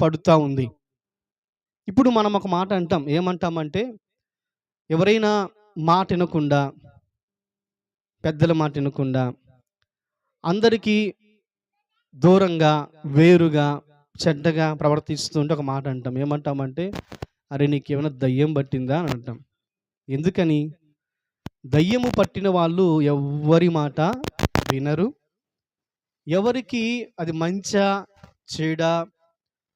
పడుతూ ఉంది. ఇప్పుడు మనం ఒక మాట అంటాం. ఏమంటామంటే ఎవరైనా మాట వినకుండా పెద్దల మాట వినకుండా అందరికీ దూరంగా వేరుగా చెడ్డగా ప్రవర్తిస్తుంటే ఒక మాట అంటాం. ఏమంటామంటే అరే నీకు ఏమైనా దయ్యం పట్టిందా? అని అంటాం. ఎందుకని? దయ్యము పట్టిన వాళ్ళు ఎవ్వరి మాట వినరు. ఎవరికి అది మంచా చెడా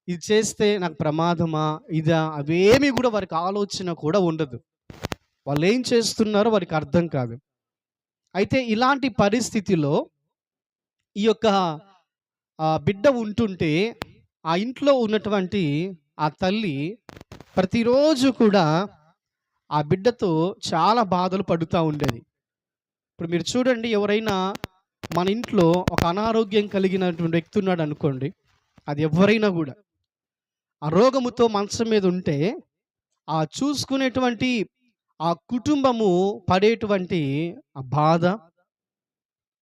ఇది చేస్తే నాకు ప్రమాదమా? ఇదా? అవేమి కూడా వారికి ఆలోచన కూడా ఉండదు. వాళ్ళు ఏం చేస్తున్నారో వారికి అర్థం కాదు. అయితే ఇలాంటి పరిస్థితిలో ఈ యొక్క బిడ్డ ఉంటుంటే ఆ ఇంట్లో ఉన్నటువంటి ఆ తల్లి ప్రతిరోజు కూడా ఆ బిడ్డతో చాలా బాధలు పడుతూ ఉండేది. ఇప్పుడు మీరు చూడండి ఎవరైనా మన ఇంట్లో ఒక అనారోగ్యం కలిగినటువంటి వ్యక్తి ఉన్నాడు అనుకోండి. అది ఎవరైనా కూడా. ఆ రోగముతో మంచం మీద ఉంటే ఆ చూసుకునేటువంటి ఆ కుటుంబము పడేటువంటి ఆ బాధ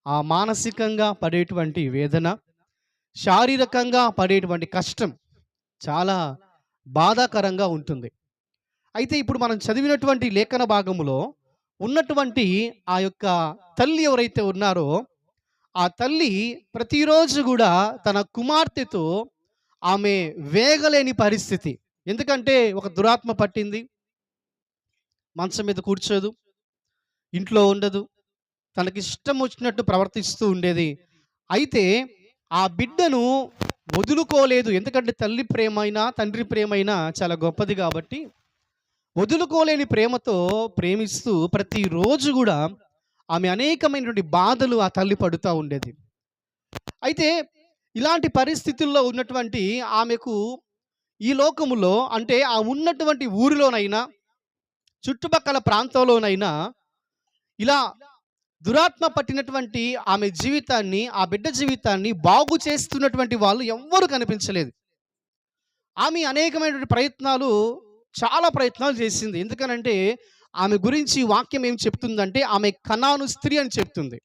ఆ మానసికంగా పడేటువంటి వేదన శారీరకంగా పడేటువంటి కష్టం చాలా బాధాకరంగా ఉంటుంది. అయితే ఇప్పుడు మనం చదివినటువంటి లేఖన భాగములో ఉన్నటువంటి ఆ యొక్క తల్లి ఎవరైతే ఉన్నారో ఆ తల్లి ప్రతిరోజు కూడా తన కుమార్తెతో ఆమె వేగలేని పరిస్థితి. ఎందుకంటే ఒక దురాత్మ పట్టింది. మంచం మీద కూర్చోదు. ఇంట్లో ఉండదు. తనకి ఇష్టం వచ్చినట్టు ప్రవర్తిస్తూ ఉండేది. అయితే ఆ బిడ్డను వదులుకోలేదు. ఎందుకంటే తల్లి ప్రేమైనా తండ్రి ప్రేమైనా చాలా గొప్పది కాబట్టి వదులుకోలేని ప్రేమతో ప్రేమిస్తూ ప్రతిరోజు కూడా ఆమె అనేకమైనటువంటి బాధలు ఆ తల్లి పడుతూ ఉండేది. అయితే ఇలాంటి పరిస్థితుల్లో ఉన్నటువంటి ఆమెకు ఈ లోకములో అంటే ఆ ఉన్నటువంటి ఊరిలోనైనా చుట్టుపక్కల ప్రాంతంలోనైనా ఇలా దురాత్మ పట్టినటువంటి ఆమె జీవితాన్ని ఆ బిడ్డ జీవితాన్ని బాగు చేస్తున్నటువంటి వాళ్ళు ఎవ్వరూ కనిపించలేదు. ఆమె అనేకమైనటువంటి ప్రయత్నాలు చాలా ప్రయత్నాలు చేసింది. ఎందుకనంటే ఆమె గురించి వాక్యం ఏం చెప్తుందంటే ఆమె కణాను స్త్రీ అని చెప్తుంది.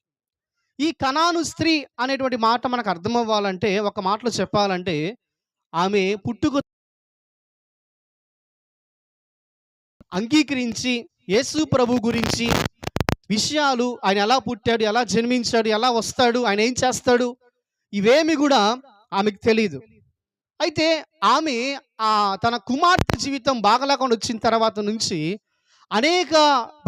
ఈ కణాను స్త్రీ అనేటువంటి మాట మనకు అర్థం అవ్వాలంటే ఒక మాటలో చెప్పాలంటే ఆమె పుట్టుకు అంగీకరించి యేసు ప్రభు గురించి విషయాలు ఆయన ఎలా పుట్టాడు ఎలా జన్మించాడు ఎలా వస్తాడు ఆయన ఏం చేస్తాడు ఇవేమి కూడా ఆమెకు తెలియదు అయితే ఆమె ఆ తన కుమార్తె జీవితం బాగలేకుండా వచ్చిన తర్వాత నుంచి అనేక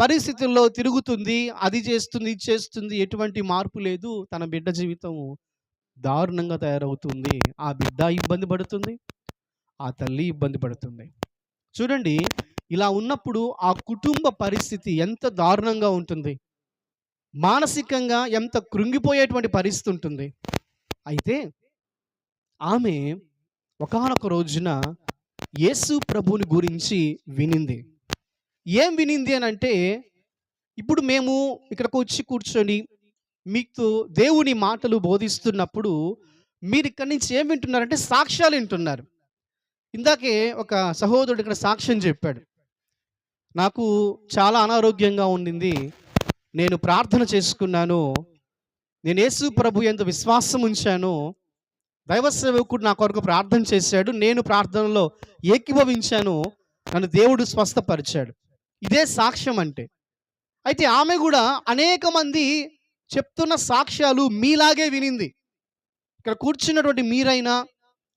పరిస్థితుల్లో తిరుగుతుంది అది చేస్తుంది ఇది చేస్తుంది ఎటువంటి మార్పు లేదు. తన బిడ్డ జీవితం దారుణంగా తయారవుతుంది. ఆ బిడ్డ ఇబ్బంది పడుతుంది ఆ తల్లి ఇబ్బంది పడుతుంది. చూడండి ఇలా ఉన్నప్పుడు ఆ కుటుంబ పరిస్థితి ఎంత దారుణంగా ఉంటుంది. మానసికంగా ఎంత కృంగిపోయేటువంటి పరిస్థితి ఉంటుంది. అయితే ఆమె ఒకానొక రోజున యేసు ప్రభుని గురించి వినింది. ఏం వినింది అని అంటే ఇప్పుడు మేము ఇక్కడికి వచ్చి కూర్చొని మీకు దేవుని మాటలు బోధిస్తున్నప్పుడు మీరు ఇక్కడి నుంచి ఏం వింటున్నారంటే సాక్ష్యాలు వింటున్నారు. ఇందాకే ఒక సహోదరుడు ఇక్కడ సాక్ష్యం చెప్పాడు. నాకు చాలా అనారోగ్యంగా ఉండింది. నేను ప్రార్థన చేసుకున్నాను. నేను యేసు ప్రభు ఎంత విశ్వాసం ఉంచాను. దైవ సేవకుడు నా కొరకు ప్రార్థన చేశాడు. నేను ప్రార్థనలో ఏకీభవించాను నన్ను దేవుడు స్వస్థపరిచాడు ఇదే సాక్ష్యం అంటే అయితే ఆమె కూడా అనేక మంది చెప్తున్న సాక్ష్యాలు మీలాగే వినింది. ఇక్కడ కూర్చున్నటువంటి మీరైనా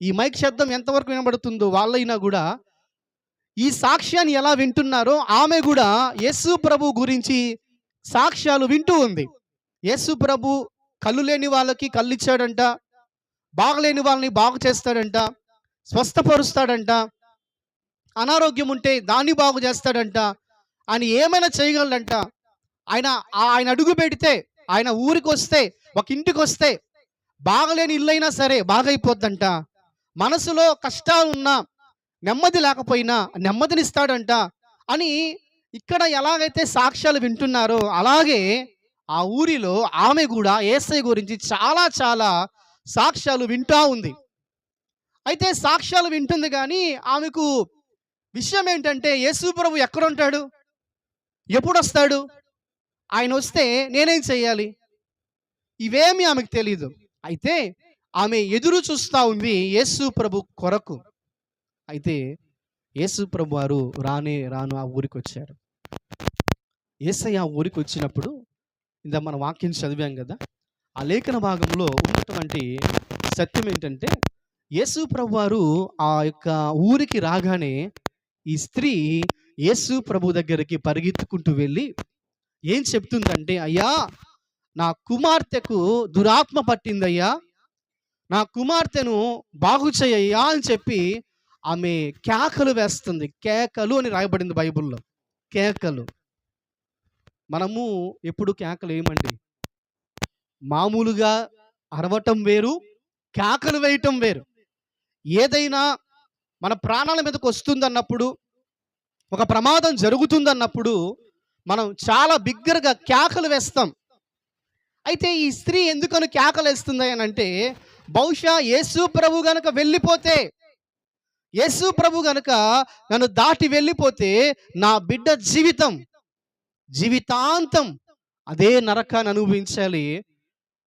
ఈ మైక్ శబ్దం ఎంతవరకు వినబడుతుందో వాళ్ళైనా కూడా ఈ సాక్ష్యాన్ని ఎలా వింటున్నారో ఆమె కూడా యేసు ప్రభు గురించి సాక్ష్యాలు వింటూ ఉంది. యేసు ప్రభు కళ్ళు లేని వాళ్ళకి కళ్ళు ఇచ్చాడంట బాగలేని వాళ్ళని బాగు చేస్తాడంట స్వస్థపరుస్తాడంట అనారోగ్యం ఉంటే దాన్ని బాగు చేస్తాడంట ఆయన ఏమైనా చేయగలడంట? ఆయన ఆయన అడుగు పెడితే ఆయన ఊరికి వస్తే ఒక ఇంటికి వస్తే బాగలేని ఇల్లైనా సరే బాగైపోద్దంట. మనసులో కష్టాలు ఉన్నా నెమ్మది లేకపోయినా నెమ్మదినిస్తాడంట అని ఇక్కడ ఎలాగైతే సాక్ష్యాలు వింటున్నారో అలాగే ఆ ఊరిలో ఆమె కూడా ఏసై గురించి చాలా చాలా సాక్ష్యాలు వింటా ఉంది. అయితే సాక్ష్యాలు వింటుంది కానీ ఆమెకు విషయం ఏంటంటే యేసు ప్రభు ఎక్కడ ఉంటాడు ఎప్పుడు వస్తాడు ఆయన వస్తే నేనేం చెయ్యాలి? ఇవేమి ఆమెకు తెలియదు అయితే ఆమె ఎదురు చూస్తూ ఉంది యేసు ప్రభు కొరకు. అయితే యేసు ప్రభు వారు రానే రాను ఆ ఊరికి వచ్చారు ఏసయ్య ఆ ఊరికి వచ్చినప్పుడు ఇందా మన వాక్యం చదివాం కదా ఆ లేఖన భాగంలో ఉన్నటువంటి సత్యం ఏంటంటే యేసు ప్రభు వారు ఆ యొక్క ఊరికి రాగానే ఈ స్త్రీ యేసు ప్రభు దగ్గరికి పరిగెత్తుకుంటూ వెళ్ళి ఏం చెప్తుందంటే అయ్యా నా కుమార్తెకు దురాత్మ పట్టిందయ్యా. నా కుమార్తెను బాగు చేయయ్యా అని చెప్పి ఆమె కేకలు వేస్తుంది. కేకలు అని రాయబడింది బైబిల్లో. కేకలు. మనము ఎప్పుడు కేకలు ఏమండి మామూలుగా అరవటం వేరు కేకలు వేయటం వేరు. ఏదైనా మన ప్రాణాల మీదకి వస్తుందన్నప్పుడు ఒక ప్రమాదం జరుగుతుందన్నప్పుడు మనం చాలా బిగ్గరగా కేకలు వేస్తాం. అయితే ఈ స్త్రీ ఎందుకని కేకలు వేస్తుంది అని అంటే బహుశా యేసు ప్రభు గనక వెళ్ళిపోతే యేసు ప్రభు గనక నన్ను దాటి వెళ్ళిపోతే నా బిడ్డ జీవితం జీవితాంతం అదే నరకాన్ని అనుభవించాలి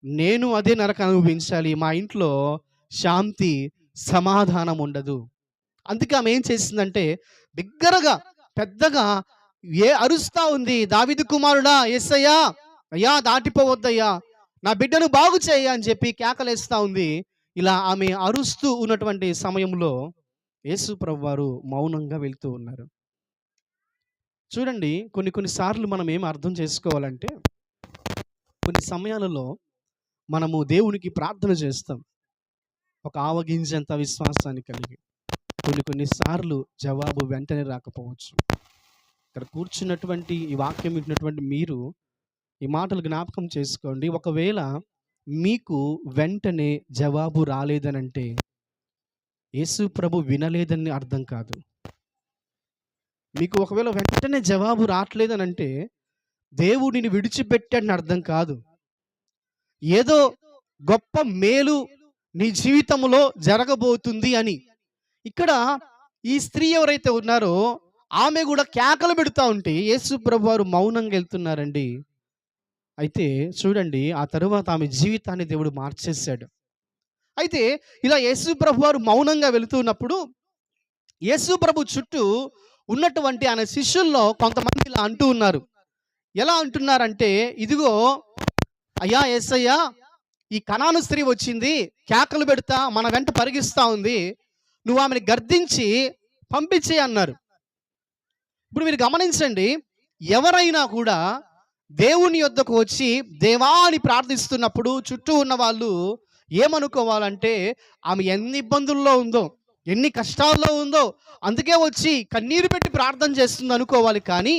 నేను అదే నరకాన్ని అనుభవించాలి మా ఇంట్లో శాంతి సమాధానం ఉండదు. అందుకే ఆమె ఏం చేసిందంటే బిగ్గరగా పెద్దగా ఏ అరుస్తా ఉంది? దావిదు కుమారుడా ఎస్సయ్యా అయ్యా దాటిపోవద్దయ్యా నా బిడ్డను బాగు చేయ అని చెప్పి కేకలేస్తా ఉంది. ఇలా ఆమె అరుస్తూ ఉన్నటువంటి సమయంలో యేసు వారు మౌనంగా వెళ్తూ ఉన్నారు. చూడండి కొన్ని కొన్ని సార్లు మనం ఏం అర్థం చేసుకోవాలంటే కొన్ని సమయాలలో మనము దేవునికి ప్రార్థన చేస్తాం. ఒక ఆవగింజంత విశ్వాసాన్ని కలిగి. కొన్ని కొన్నిసార్లు జవాబు వెంటనే రాకపోవచ్చు. ఇక్కడ కూర్చున్నటువంటి ఈ వాక్యం ఇచ్చినటువంటి మీరు ఈ మాటలు జ్ఞాపకం చేసుకోండి. ఒకవేళ మీకు వెంటనే జవాబు రాలేదనంటే యేసు ప్రభు వినలేదని అర్థం కాదు. మీకు ఒకవేళ వెంటనే జవాబు రావట్లేదనంటే దేవుడిని విడిచిపెట్టాడని అర్థం కాదు. ఏదో గొప్ప మేలు నీ జీవితంలో జరగబోతుంది అని ఇక్కడ ఈ స్త్రీ ఎవరైతే ఉన్నారో ఆమె కూడా కేకలు పెడతా ఉంటే యేసు ప్రభు వారు మౌనంగా వెళ్తున్నారండి. అయితే చూడండి ఆ తరువాత ఆమె జీవితాన్ని దేవుడు మార్చేశాడు. అయితే ఇలా యేసు ప్రభు వారు మౌనంగా వెళుతున్నప్పుడు యేసు ప్రభు చుట్టూ ఉన్నటువంటి ఆయన శిష్యుల్లో కొంతమంది ఇలా అంటూ ఉన్నారు. ఎలా అంటున్నారంటే ఇదిగో అయ్యా ఏసయ్యా ఈ కణాను స్త్రీ వచ్చింది కేకలు పెడతా మన వెంట పరిగిస్తా ఉంది నువ్వు ఆమెను గర్దించి పంపించే అన్నారు. ఇప్పుడు మీరు గమనించండి ఎవరైనా కూడా దేవుని యొద్దకు వచ్చి దేవా అని ప్రార్థిస్తున్నప్పుడు చుట్టూ ఉన్న వాళ్ళు ఏమనుకోవాలంటే ఆమె ఎన్ని ఇబ్బందుల్లో ఉందో ఎన్ని కష్టాల్లో ఉందో అందుకే వచ్చి కన్నీరు పెట్టి ప్రార్థన చేస్తుంది అనుకోవాలి కానీ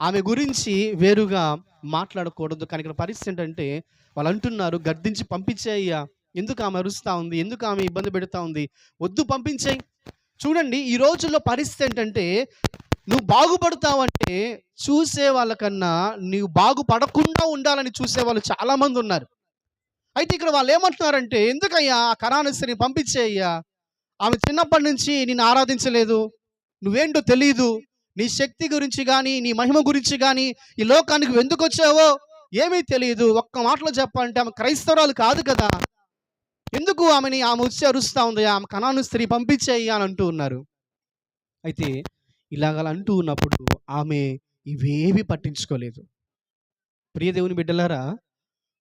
ఆమె గురించి వేరుగా మాట్లాడకూడదు. కానీ ఇక్కడ పరిస్థితి ఏంటంటే వాళ్ళు అంటున్నారు గర్దించి పంపించేయ్యా. ఎందుకు ఆమె అరుస్తూ ఉంది? ఎందుకు ఆమె ఇబ్బంది పెడుతూ ఉంది? వద్దు పంపించేయి. చూడండి ఈ రోజుల్లో పరిస్థితి ఏంటంటే నువ్వు బాగుపడతావంటే చూసే వాళ్ళకన్నా నీవు బాగుపడకుండా ఉండాలని చూసే వాళ్ళు చాలామంది ఉన్నారు. అయితే ఇక్కడ వాళ్ళు ఏమంటున్నారంటే ఎందుకయ్యా ఆ కరానస్త్రిని పంపించేయ్యా? ఆమె చిన్నప్పటి నుంచి నిన్ను ఆరాధించలేదు. నువ్వేంటో తెలియదు నీ శక్తి గురించి కానీ నీ మహిమ గురించి కానీ ఈ లోకానికి ఎందుకు వచ్చావో ఏమీ తెలియదు ఒక్క మాటలో చెప్పాలంటే ఆమె క్రైస్తవరాలు కాదు కదా. ఎందుకు ఆమెని ఆమె వచ్చి అరుస్తూ ఉంది? ఆమె కణాను స్త్రీ పంపించేయి అని అంటూ ఉన్నారు. అయితే ఇలాగ అంటూ ఉన్నప్పుడు ఆమె ఇవేవి పట్టించుకోలేదు. ప్రియ దేవుని బిడ్డలారా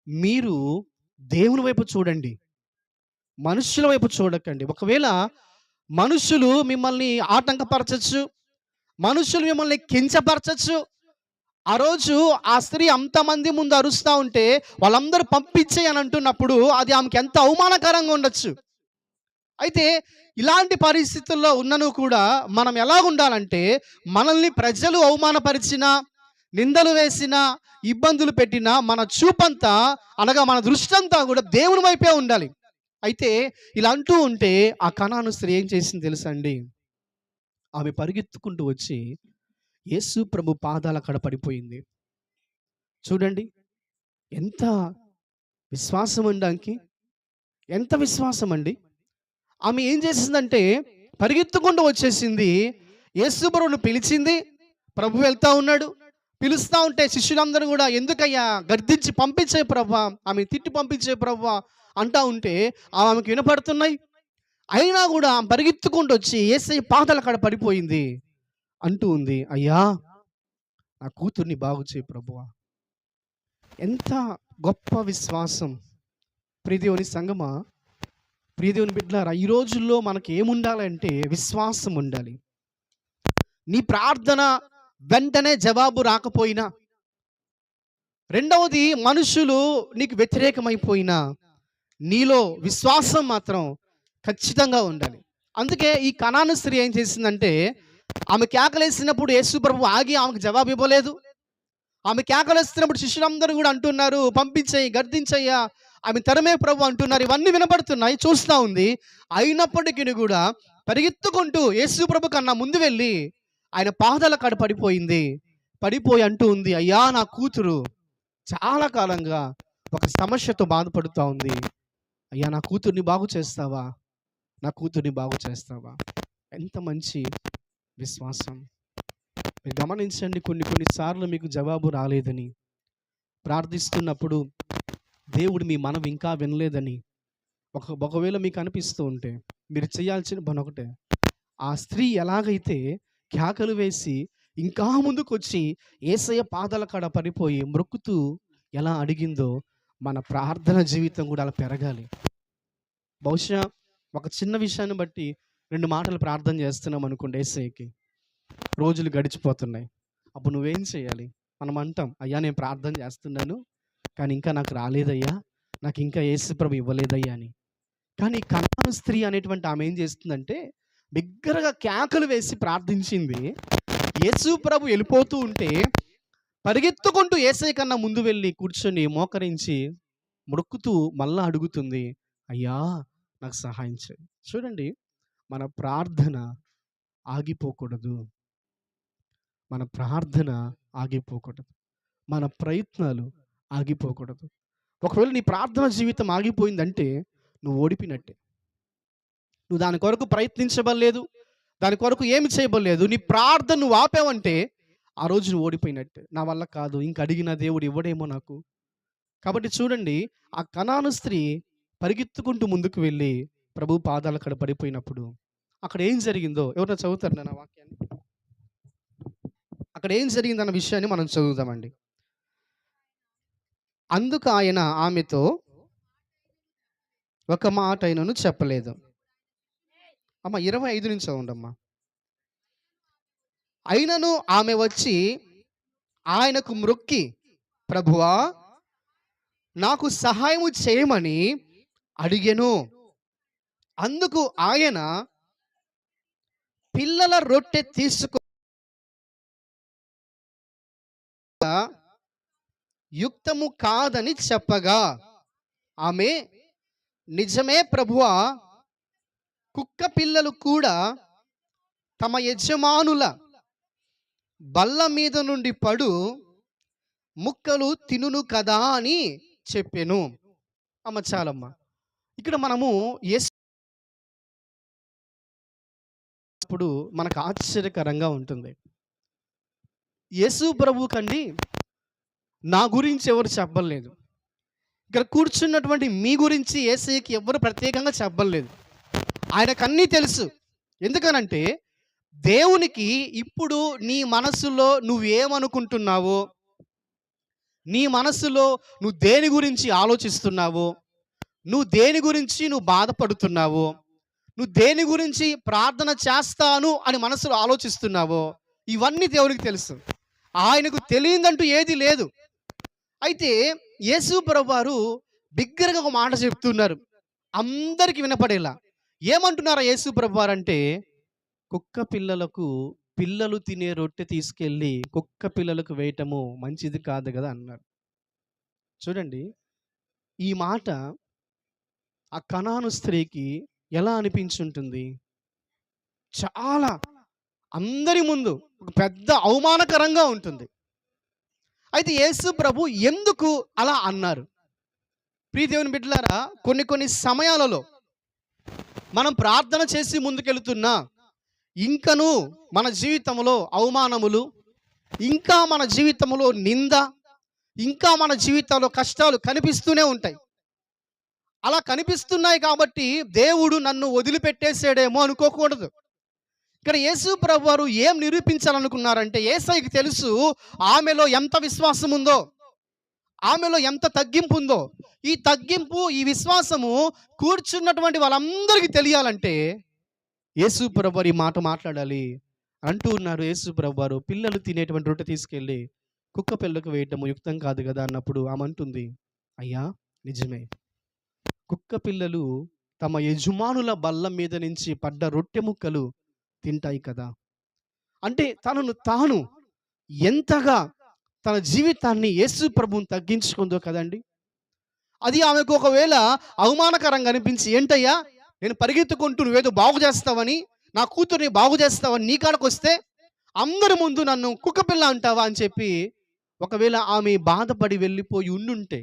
మీరు దేవుని వైపు చూడండి. మనుషుల వైపు చూడకండి. ఒకవేళ మనుషులు మిమ్మల్ని ఆటంకపరచచ్చు మనుషులు మిమ్మల్ని కించపరచచ్చు ఆ రోజు ఆ స్త్రీ అంతమంది ముందు అరుస్తూ ఉంటే వాళ్ళందరూ పంపించే అని అంటున్నప్పుడు అది ఆమెకి ఎంత అవమానకరంగా ఉండొచ్చు. అయితే ఇలాంటి పరిస్థితుల్లో ఉన్నను కూడా మనం ఎలా ఉండాలంటే మనల్ని ప్రజలు అవమానపరిచినా నిందలు వేసినా ఇబ్బందులు పెట్టినా మన చూపంతా అనగా మన దృష్టంతా కూడా దేవుని వైపే ఉండాలి. అయితే ఇలా అంటూ ఉంటే ఆ కణాను స్త్రీ ఏం చేసింది తెలుసండి ఆమె పరిగెత్తుకుంటూ వచ్చి యేసు ప్రభు పాదాల కడ పడిపోయింది. చూడండి ఎంత విశ్వాసం అండి ఆమెకి? ఎంత విశ్వాసం అండి ఆమె ఏం చేసిందంటే పరిగెత్తుకుంటూ వచ్చేసింది. యేసు ప్రభును పిలిచింది. ప్రభు వెళ్తా ఉన్నాడు. పిలుస్తా ఉంటే శిష్యులందరూ కూడా ఎందుకయ్యా? గర్దించి పంపించే ప్రభా ఆమె తిట్టి పంపించే ప్రభా అంటా ఉంటే ఆమెకు వినపడుతున్నాయి. అయినా కూడా పరిగెత్తుకుంటూ వచ్చి ఏసై పాదల కాడ పడిపోయింది. అంటూ ఉంది అయ్యా నా కూతుర్ని బాగు చేయి ప్రభువా. ఎంత గొప్ప విశ్వాసం. ప్రియదేవుని సంగమా ప్రియదేవుని బిడ్డలారా ఈ రోజుల్లో మనకి ఏముండాలంటే విశ్వాసం ఉండాలి. నీ ప్రార్థన వెంటనే జవాబు రాకపోయినా రెండవది మనుషులు నీకు వ్యతిరేకమైపోయినా నీలో విశ్వాసం మాత్రం ఖచ్చితంగా ఉండాలి. అందుకే ఈ కణాను స్త్రీ ఏం చేసిందంటే ఆమె కేకలేసినప్పుడు యేసుప్రభు ఆగి ఆమెకు జవాబు ఇవ్వలేదు. ఆమె కేకలేస్తున్నప్పుడు శిష్యులందరూ కూడా అంటున్నారు పంపించేయి గర్దించయ్యా. ఆమె తరమే ప్రభు అంటున్నారు ఇవన్నీ వినపడుతున్నాయి చూస్తూ ఉంది. అయినప్పటికీ కూడా పరిగెత్తుకుంటూ యేసుప్రభు కన్నా ముందు వెళ్ళి ఆయన పాదాల కాడ పడిపోయింది. పడిపోయి అంటూ ఉంది అయ్యా నా కూతురు చాలా కాలంగా ఒక సమస్యతో బాధపడుతూ ఉంది. అయ్యా నా కూతుర్ని బాగు చేస్తావా? నా కూతుర్ని బాగు చేస్తావా? ఎంత మంచి విశ్వాసం. మీరు గమనించండి కొన్ని కొన్నిసార్లు మీకు జవాబు రాలేదని. ప్రార్థిస్తున్నప్పుడు దేవుడు మీ మనం ఇంకా వినలేదని. ఒక ఒకవేళ మీకు అనిపిస్తూ ఉంటే మీరు చేయాల్సిన పని ఒకటే. ఆ స్త్రీ ఎలాగైతే కేకలు వేసి ఇంకా ముందుకు వచ్చి ఏసయ్య పాదాల కాడ పడిపోయి మ్రొక్కుతూ ఎలా అడిగిందో మన ప్రార్థన జీవితం కూడా అలా పెరగాలి. బహుశా ఒక చిన్న విషయాన్ని బట్టి రెండు మాటలు ప్రార్థన చేస్తున్నాం అనుకోండి ఏసయ్యకి రోజులు గడిచిపోతున్నాయి. అప్పుడు నువ్వేం చేయాలి? మనం అంటాం అయ్యా నేను ప్రార్థన చేస్తున్నాను కానీ ఇంకా నాకు రాలేదయ్యా నాకు ఇంకా ఏసుప్రభు ఇవ్వలేదయ్యా అని. కానీ కన్నాను స్త్రీ అనేటువంటి ఆమె ఏం చేస్తుందంటే బిగ్గరగా కేకలు వేసి ప్రార్థించింది. యేసు ప్రభు వెళ్ళిపోతూ ఉంటే పరిగెత్తుకుంటూ ఏసై కన్నా ముందు వెళ్ళి కూర్చొని మోకరించి ముడుక్కుతూ మళ్ళా అడుగుతుంది అయ్యా నాకు సహాయం చేయి. చూడండి మన ప్రార్థన ఆగిపోకూడదు. మన ప్రార్థన ఆగిపోకూడదు. మన ప్రయత్నాలు ఆగిపోకూడదు. ఒకవేళ నీ ప్రార్థన జీవితం ఆగిపోయిందంటే నువ్వు ఓడిపోయినట్టే. నువ్వు దాని కొరకు ప్రయత్నించబడలేదు. దాని కొరకు ఏమి చేయబడలేదు. నీ ప్రార్థన నువ్వు ఆపావంటే ఆ రోజు నువ్వు ఓడిపోయినట్టే. నా వల్ల కాదు. ఇంక అడిగిన దేవుడు ఇవ్వడేమో నాకు. కాబట్టి చూడండి ఆ కణాను స్త్రీ పరిగెత్తుకుంటూ ముందుకు వెళ్ళి ప్రభు పాదాలు అక్కడ పడిపోయినప్పుడు అక్కడ ఏం జరిగిందో ఎవరైనా చదువుతారు నా వాక్యాన్ని? అక్కడ ఏం జరిగిందన్న విషయాన్ని మనం చదువుదామండి. అందుకు ఆయన ఆమెతో ఒక మాట అయినను చెప్పలేదు. అమ్మ ఇరవై ఐదు నుంచి చదవండమ్మా. అయినను ఆమె వచ్చి ఆయనకు మ్రొక్కి ప్రభువా నాకు సహాయము చేయమని అడిగెను. అందుకు ఆయన పిల్లల రొట్టె తీసుకు యుక్తము కాదని చెప్పగా ఆమె నిజమే ప్రభువా కుక్క పిల్లలు కూడా తమ యజమానుల బల్ల మీద నుండి పడు ముక్కలు తినును కదా అని చెప్పాను. అమ్మ చాలమ్మ. ఇక్కడ మనము ఎస్ చూసినప్పుడు మనకు ఆశ్చర్యకరంగా ఉంటుంది. యేసు ప్రభు కండి నా గురించి ఎవరు చెప్పలేదు. ఇక్కడ కూర్చున్నటువంటి మీ గురించి ఏసైకి ఎవరు ప్రత్యేకంగా చెప్పలేదు. ఆయనకు అన్నీ తెలుసు. ఎందుకనంటే దేవునికి ఇప్పుడు నీ మనసులో నువ్వేమనుకుంటున్నావో నీ మనసులో నువ్వు దేని గురించి ఆలోచిస్తున్నావో నువ్వు దేని గురించి నువ్వు బాధపడుతున్నావో నువ్వు దేని గురించి ప్రార్థన చేస్తాను అని మనసులో ఆలోచిస్తున్నావో ఇవన్నీ దేవునికి తెలుసు. ఆయనకు తెలియదంటూ ఏది లేదు. అయితే యేసు వారు బిగ్గరగా ఒక మాట చెప్తున్నారు. అందరికి వినపడేలా. ఏమంటున్నారా యేసు వారు అంటే కుక్క పిల్లలకు పిల్లలు తినే రొట్టె తీసుకెళ్ళి కుక్క పిల్లలకు వేయటము మంచిది కాదు కదా అన్నారు. చూడండి ఈ మాట ఆ కణాను స్త్రీకి ఎలా అనిపించుంటుంది? చాలా అందరి ముందు ఒక పెద్ద అవమానకరంగా ఉంటుంది. అయితే యేసు ప్రభు ఎందుకు అలా అన్నారు? ప్రీదేవుని బిడ్డలారా కొన్ని కొన్ని సమయాలలో మనం ప్రార్థన చేసి ముందుకెళ్తున్నా ఇంకను మన జీవితంలో అవమానములు ఇంకా మన జీవితంలో నింద ఇంకా మన జీవితంలో కష్టాలు కనిపిస్తూనే ఉంటాయి. అలా కనిపిస్తున్నాయి కాబట్టి దేవుడు నన్ను వదిలిపెట్టేసాడేమో అనుకోకూడదు. ఇక్కడ యేసు ప్రభు వారు ఏం నిరూపించాలనుకున్నారంటే ఏసైకి తెలుసు ఆమెలో ఎంత విశ్వాసం ఉందో ఆమెలో ఎంత తగ్గింపు ఉందో ఈ తగ్గింపు ఈ విశ్వాసము కూర్చున్నటువంటి వాళ్ళందరికీ తెలియాలంటే యేసు ప్రభు వారు ఈ మాట మాట్లాడాలి. అంటూ ఉన్నారు యేసు ప్రభు వారు పిల్లలు తినేటువంటి రొట్టె తీసుకెళ్ళి కుక్క పిల్లకు వేయటము యుక్తం కాదు కదా అన్నప్పుడు ఆమె అంటుంది అయ్యా నిజమే. కుక్క పిల్లలు తమ యజమానుల బల్ల మీద నుంచి పడ్డ రొట్టె ముక్కలు తింటాయి కదా! అంటే తనను తాను ఎంతగా తన జీవితాన్ని యేసు ప్రభువుని తగ్గించుకుందో కదండి! అది ఆమెకు ఒకవేళ అవమానకరంగా అనిపించి ఏంటయ్యా నేను పరిగెత్తుకుంటూ నువ్వేదో బాగు చేస్తావని నా కూతుర్ని బాగు చేస్తావని నీ కాడకు వస్తే అందరి ముందు నన్ను కుక్కపిల్ల అంటావా? అని చెప్పి ఒకవేళ ఆమె బాధపడి వెళ్ళిపోయి ఉండుంటే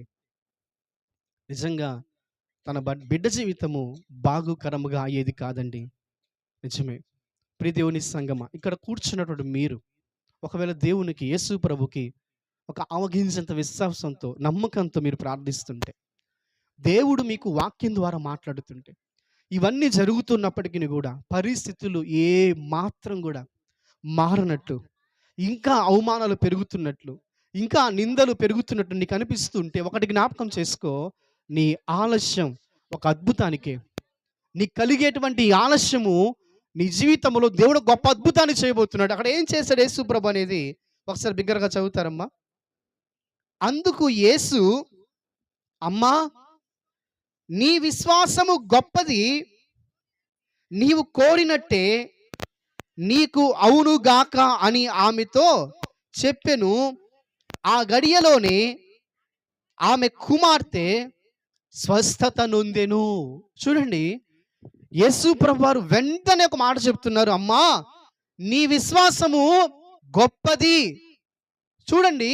నిజంగా తన బిడ్డ జీవితము బాగుకరముగా అయ్యేది కాదండి. నిజమే. ప్రియ దేవుని సంగమ ఇక్కడ కూర్చున్నటువంటి మీరు ఒకవేళ దేవునికి యేసు ప్రభుకి ఒక అవగించంత విశ్వాసంతో నమ్మకంతో మీరు ప్రార్థిస్తుంటే దేవుడు మీకు వాక్యం ద్వారా మాట్లాడుతుంటే ఇవన్నీ జరుగుతున్నప్పటికీ కూడా పరిస్థితులు ఏ మాత్రం కూడా మారనట్టు ఇంకా అవమానాలు పెరుగుతున్నట్లు ఇంకా నిందలు పెరుగుతున్నట్టు నీకు అనిపిస్తుంటే ఒకటి జ్ఞాపకం చేసుకో నీ ఆలస్యం ఒక అద్భుతానికే. నీకు కలిగేటువంటి ఆలస్యము నీ జీవితంలో దేవుడు గొప్ప అద్భుతాన్ని చేయబోతున్నాడు. అక్కడ ఏం చేశాడు యేసు ప్రభు అనేది? ఒకసారి బిగ్గరగా చదువుతారమ్మా. అందుకు యేసు అమ్మా నీ విశ్వాసము గొప్పది నీవు కోరినట్టే నీకు అవునుగాక అని ఆమెతో చెప్పెను. ఆ గడియలోనే ఆమె కుమార్తె స్వస్థత నొందెను. చూడండి యేసు ప్రభు వారు వెంటనే ఒక మాట చెప్తున్నారు అమ్మా నీ విశ్వాసము గొప్పది. చూడండి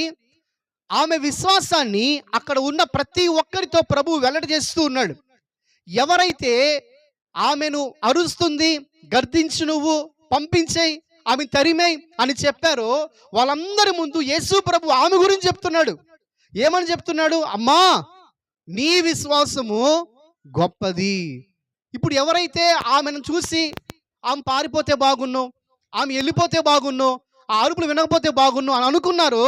ఆమె విశ్వాసాన్ని అక్కడ ఉన్న ప్రతి ఒక్కరితో ప్రభు వెల్లడి చేస్తూ ఉన్నాడు. ఎవరైతే ఆమెను అరుస్తుంది గర్దించు నువ్వు పంపించేయి ఆమె తరిమే అని చెప్పారో వాళ్ళందరి ముందు యేసు ప్రభు ఆమె గురించి చెప్తున్నాడు. ఏమని చెప్తున్నాడు? అమ్మా నీ విశ్వాసము గొప్పది. ఇప్పుడు ఎవరైతే ఆమెను చూసి ఆమె పారిపోతే బాగున్నో ఆమె వెళ్ళిపోతే బాగున్నో ఆ అరుపులు వినకపోతే బాగున్నో అని అనుకున్నారో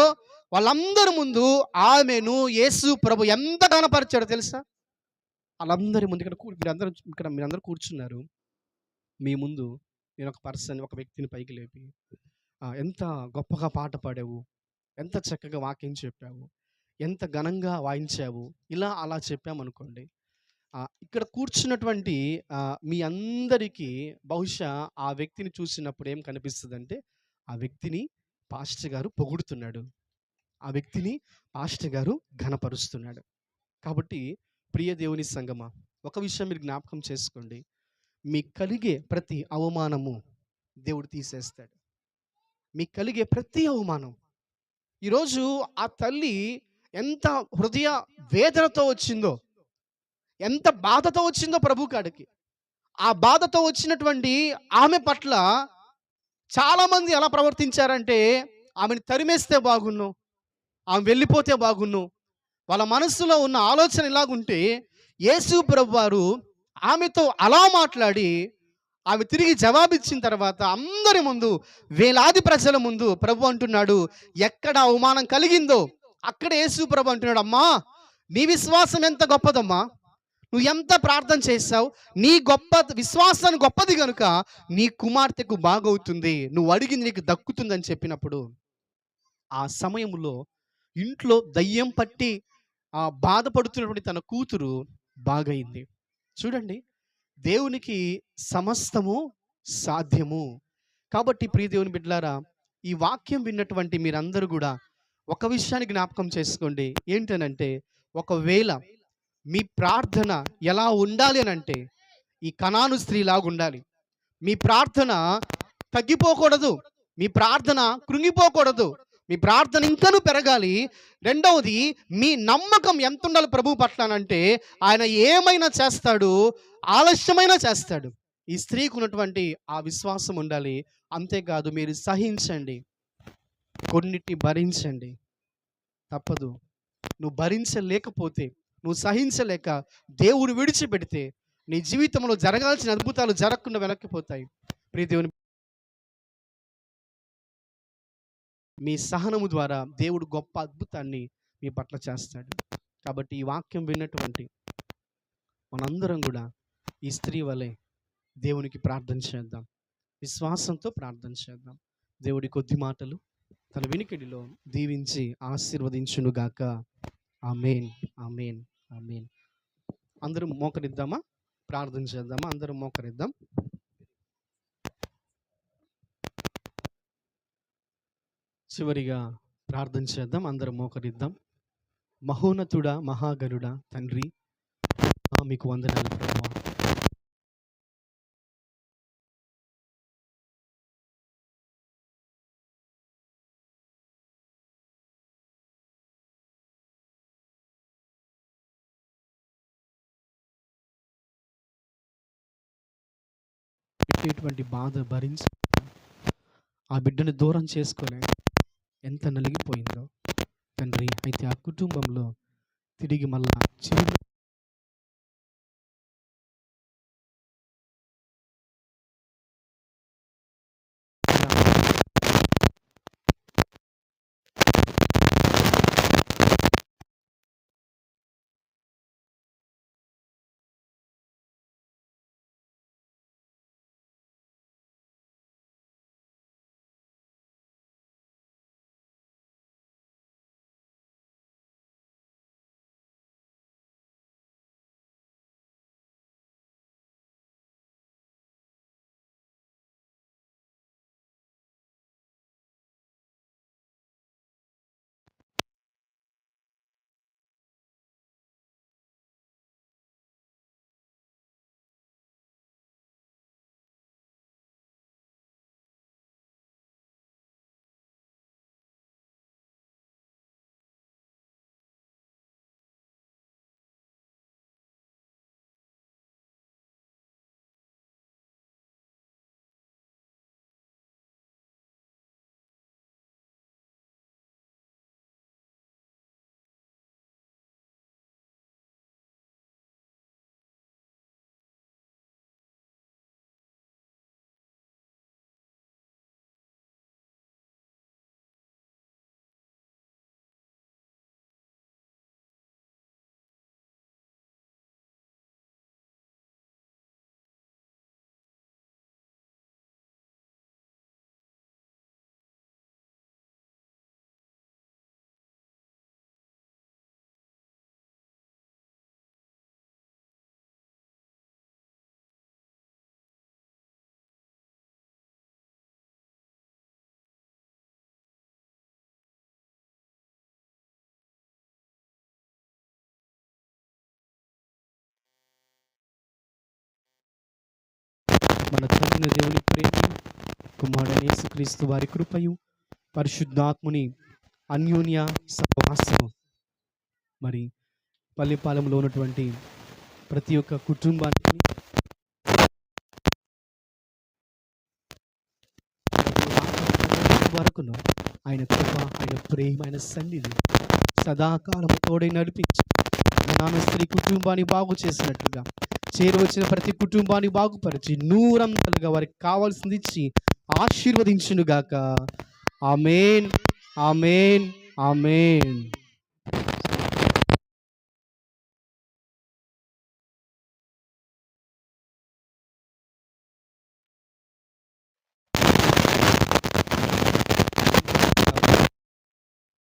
వాళ్ళందరి ముందు ఆమెను యేసు ప్రభు ఎంత కనపరిచాడో తెలుసా? వాళ్ళందరి ముందు ఇక్కడ మీరందరూ ఇక్కడ మీరందరూ కూర్చున్నారు. మీ ముందు నేను ఒక పర్సన్ ఒక వ్యక్తిని పైకి లేపి ఎంత గొప్పగా పాట పాడావు. ఎంత చక్కగా వాక్యం చెప్పావు. ఎంత ఘనంగా వాయించావు? ఇలా అలా చెప్పామనుకోండి. ఇక్కడ కూర్చున్నటువంటి మీ అందరికీ బహుశా ఆ వ్యక్తిని చూసినప్పుడు ఏం కనిపిస్తుందంటే ఆ వ్యక్తిని పాస్టర్ గారు పొగుడుతున్నాడు. ఆ వ్యక్తిని పాస్టర్ గారు ఘనపరుస్తున్నాడు. కాబట్టి ప్రియ దేవుని సంగమ ఒక విషయం మీరు జ్ఞాపకం చేసుకోండి. మీకు కలిగే ప్రతి అవమానము దేవుడు తీసేస్తాడు. మీకు కలిగే ప్రతి అవమానం. ఈరోజు ఆ తల్లి ఎంత హృదయ వేదనతో వచ్చిందో ఎంత బాధతో వచ్చిందో ప్రభు కాడికి. ఆ బాధతో వచ్చినటువంటి ఆమె పట్ల చాలామంది ఎలా ప్రవర్తించారంటే ఆమెను తరిమేస్తే బాగున్ను ఆమె వెళ్ళిపోతే బాగున్ను. వాళ్ళ మనస్సులో ఉన్న ఆలోచన ఇలాగుంటే యేసు ప్రభు వారు ఆమెతో అలా మాట్లాడి ఆమె తిరిగి జవాబిచ్చిన తర్వాత అందరి ముందు వేలాది ప్రజల ముందు ప్రభు అంటున్నాడు ఎక్కడ అవమానం కలిగిందో అక్కడ యేసు ప్రభు అంటున్నాడు అమ్మా నీ విశ్వాసం ఎంత గొప్పదమ్మా? నువ్వు ఎంత ప్రార్థన చేస్తావు నీ గొప్ప విశ్వాసాన్ని గొప్పది కనుక నీ కుమార్తెకు బాగవుతుంది. నువ్వు అడిగింది నీకు దక్కుతుందని చెప్పినప్పుడు ఆ సమయంలో ఇంట్లో దయ్యం పట్టి ఆ బాధపడుతున్నటువంటి తన కూతురు బాగయింది. చూడండి దేవునికి సమస్తము సాధ్యము. కాబట్టి ప్రియదేవుని బిడ్డలారా ఈ వాక్యం విన్నటువంటి మీరందరూ కూడా ఒక విషయాన్ని జ్ఞాపకం చేసుకోండి. ఏంటనంటే ఒకవేళ మీ ప్రార్థన ఎలా ఉండాలి అని అంటే ఈ కణాను స్త్రీలాగా ఉండాలి. మీ ప్రార్థన తగ్గిపోకూడదు. మీ ప్రార్థన కృంగిపోకూడదు. మీ ప్రార్థన ఇంకనూ పెరగాలి. రెండవది మీ నమ్మకం ఎంత ఉండాలి ప్రభు పట్ల అంటే ఆయన ఏమైనా చేస్తాడు ఆలస్యమైనా చేస్తాడు. ఈ స్త్రీకి ఉన్నటువంటి ఆ విశ్వాసం ఉండాలి. అంతేకాదు మీరు సహించండి. కొన్నిటిని భరించండి. తప్పదు. నువ్వు భరించలేకపోతే నువ్వు సహించలేక దేవుడు విడిచిపెడితే నీ జీవితంలో జరగాల్సిన అద్భుతాలు జరగకుండా వెనక్కిపోతాయి ప్రియదేవుని మీ సహనము ద్వారా దేవుడు గొప్ప అద్భుతాన్ని మీ పట్ల చేస్తాడు. కాబట్టి ఈ వాక్యం విన్నటువంటి మనందరం కూడా ఈ స్త్రీ వలె దేవునికి ప్రార్థన చేద్దాం. విశ్వాసంతో ప్రార్థన చేద్దాం. దేవుడి కొద్ది మాటలు తన వినికిడిలో దీవించి ఆశీర్వదించునుగాక ఆమెన్. ఆమెన్. ఆమెన్. అందరం మోకరిద్దామా? ప్రార్థన చేద్దామా? అందరం మోకరిద్దాం. చివరిగా ప్రార్థన చేద్దాం. అందరం మోకరిద్దాం. మహోన్నతుడా మహాగరుడా తండ్రి ఆ, మీకు వందనాలు ప్రభువా బాధ భరించి ఆ బిడ్డను దూరం చేసుకోలే ఎంత నలిగిపోయిందో తండ్రి అయితే ఆ కుటుంబంలో తిరిగి మళ్ళా చిరు మన తండ్రిన దేవుని ప్రేమ కుమారుడైన యేసుక్రీస్తు వారి కృపయు పరిశుద్ధాత్ముని అన్యోన్య సహవాసము మరి పల్లెపాలెంలో ఉన్నటువంటి ప్రతి ఒక్క కుటుంబానికి వరకును ఆయన కృప ఆయన ప్రేమ ఆయన సన్నిధి సదాకాలం తోడై నడిపించి నాన్న స్త్రీ కుటుంబాన్ని బాగు చేసినట్టుగా చేరువచ్చిన ప్రతి కుటుంబాన్ని బాగుపరిచి నూరంతలుగా వారికి కావాల్సింది ఇచ్చి ఆశీర్వదించునుగాక. ఆమెన్. ఆమెన్. ఆమెన్.